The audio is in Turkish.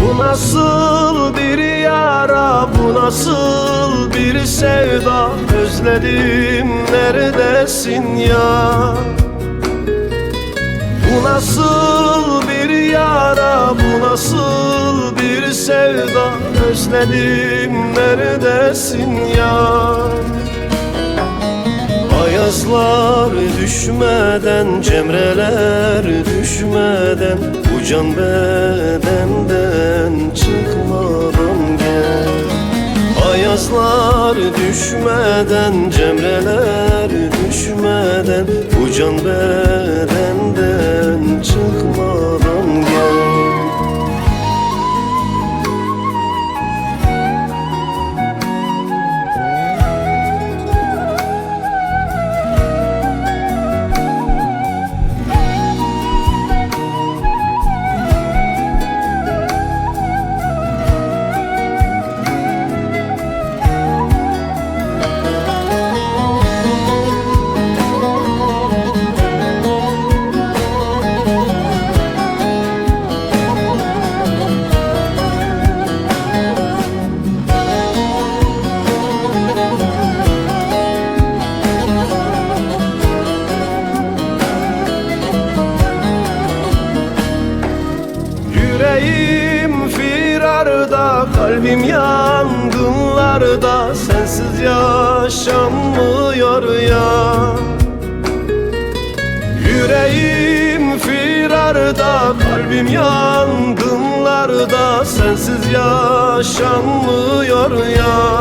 Bu nasıl bir yara, bu nasıl bir sevda? Özledim neredesin ya? Bu nasıl bir yara, bu nasıl bir sevda? Özledim neredesin ya? Ayazlar düşmeden, cemreler düşmeden can bedenden çıkmadan gel. Ayazlar düşmeden, cemreler düşmeden Bu can bedenden Yüreğim firarda, kalbim yangınlarda. Sensiz yaşanmıyor ya. Yüreğim firarda, kalbim yangınlarda. Sensiz yaşanmıyor ya